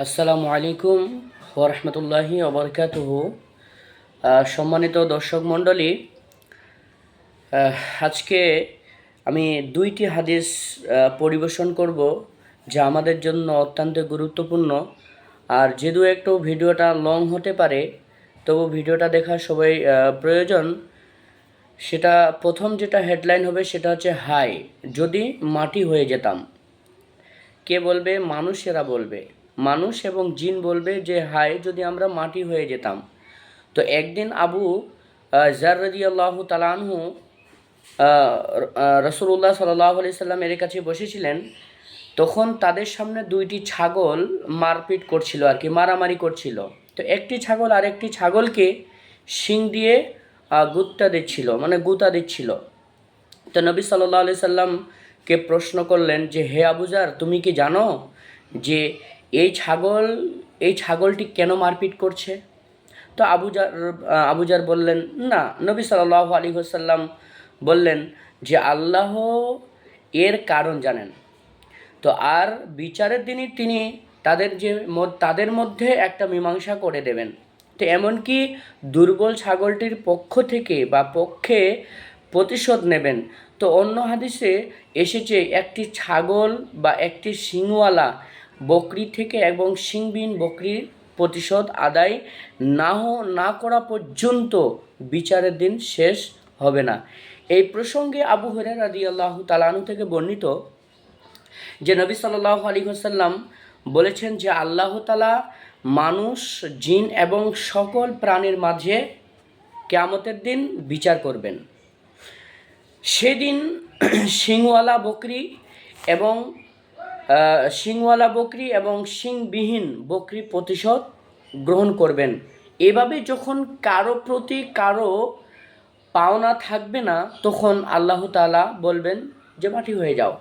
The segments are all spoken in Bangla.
আসসালামু আলাইকুম ওরহমতুল্লাহি ওবরকাতুহ। সম্মানিত দর্শক মণ্ডলী আজকে আমি দুইটি হাদিস পরিবেশন করব যা আমাদের জন্য অত্যন্ত গুরুত্বপূর্ণ। আর যেহেতু একটু ভিডিওটা লং হতে পারে, তবু ভিডিওটা দেখা সবাই প্রয়োজন। সেটা প্রথম যেটা হেডলাইন হবে সেটা হচ্ছে হাই যদি মাটি হয়ে যেতাম। কে বলবে? মানুষেরা বলবে। মানুষ এবং জিন বলবে যে, হায়, যদি আমরা মাটি হয়ে যেতাম। তো একদিন আবু জার রাজি আল্লাহ তালানহু রসুল্লাহ সাল্লাহ আলি সাল্লামের কাছে বসেছিলেন, তখন তাদের সামনে দুইটি ছাগল মারপিট করছিল আর কি, মারামারি করছিল। তো একটি ছাগল আর একটি ছাগলকে শিং দিয়ে গুত্তা দিচ্ছিল মানে গুতা দিচ্ছিল। তো নবী সাল্লাহ আলি সাল্লামকে প্রশ্ন করলেন যে, হে আবুজার তুমি কি জানো যে এই ছাগল, এই ছাগলটি কেন মারপিট করছে? তো আবুজার আবুজার বললেন, না, নবী সাল্লাহ আলী সাল্লাম বললেন যে আল্লাহ এর কারণ জানেন। তো আর বিচারের দিনই তিনি তাদের যে তাদের মধ্যে একটা মীমাংসা করে দেবেন। তো এমনকি দুর্বল ছাগলটির পক্ষ থেকে বা পক্ষে প্রতিশোধ নেবেন। তো অন্য হাদিসে এসেছে একটি ছাগল বা একটি শিংওয়ালা বকরি থেকে এবং শিংবিহীন বকরির প্রতিশোধ আদায় না না করা পর্যন্ত বিচারের দিন শেষ হবে না। এই প্রসঙ্গে আবু হরের রাদি আল্লাহ তালানু থেকে বর্ণিত যে নবী সাল্লাহ আলী হোসাল্লাম বলেছেন যে আল্লাহ তালা মানুষ, জিন এবং সকল প্রাণীর মাঝে কেয়ামতের দিন বিচার করবেন। সেদিন শিংওয়ালা বকরি এবং শিংওয়ালা বকরি এবং শিংবিহীন বকরি প্রতিশোধ গ্রহণ করবেন। এভাবে যখন কারও প্রতি কারও পাওনা থাকবে না, তখন আল্লাহ তাআলা বলবেন যে, মাটি হয়ে যাও।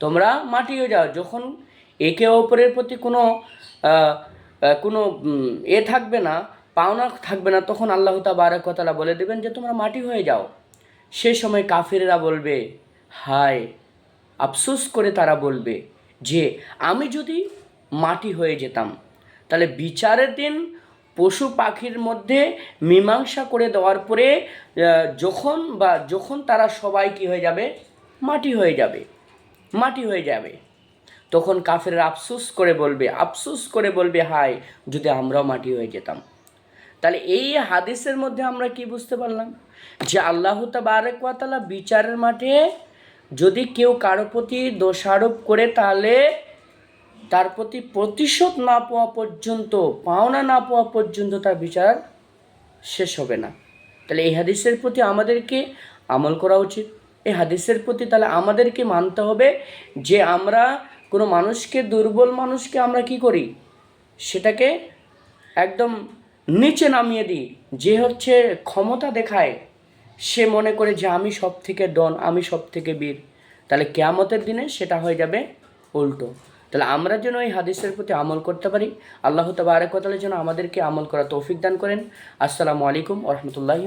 তোমরা মাটি হয়ে যাও। যখন একে অপরের প্রতি কোনো কোনো এ থাকবে না, পাওনা থাকবে না, তখন আল্লাহ তা তাবারকতালা বলে দেবেন যে, তোমরা মাটি হয়ে যাও। সে সময় কাফিরেরা বলবে, হায়, আফসোস করে তারা বলবে। যে আমি যদি মাটি হয়ে যেতাম, তাহলে বিচারের দিন পশু পাখির মধ্যে মীমাংসা করে দেওয়ার পরে যখন বা যখন তারা সবাই কি হয়ে যাবে? মাটি হয়ে যাবে, মাটি হয়ে যাবে। তখন কাফের আফসোস করে বলবে, আফসোস করে বলবে, হায়, যদি আমরাও মাটি হয়ে যেতাম। তাহলে এই হাদিসের মধ্যে আমরা কি বুঝতে পারলাম? যে আল্লাহ তাবারকালা বিচারের মাঠে যদি কেউ কারও প্রতি দোষারোপ করে তাহলে তার প্রতি প্রতিশোধ না পাওয়া পর্যন্ত, পাওনা না পাওয়া পর্যন্ত তার বিচার শেষ হবে না। তাহলে এই হাদিসের প্রতি আমাদেরকে আমল করা উচিত। এই হাদিসের প্রতি তাহলে আমাদেরকে মানতে হবে যে আমরা কোনো মানুষকে, দুর্বল মানুষকে আমরা কি করি? সেটাকে একদম নিচে নামিয়ে দিই। যে হচ্ছে ক্ষমতা দেখায় সে মনে করে যে আমি সব থেকে ডন, আমি সব থেকে বীর। তাহলে কেয়ামতের দিনে সেটা হয়ে যাবে উল্টো। তাহলে আমরা যেন এই হাদিসের প্রতি আমল করতে পারি, আল্লাহ তবারকতালের যেন আমাদেরকে আমল করা তৌফিক দান করেন। আসসালামু আলাইকুম রহমতুল্লাহ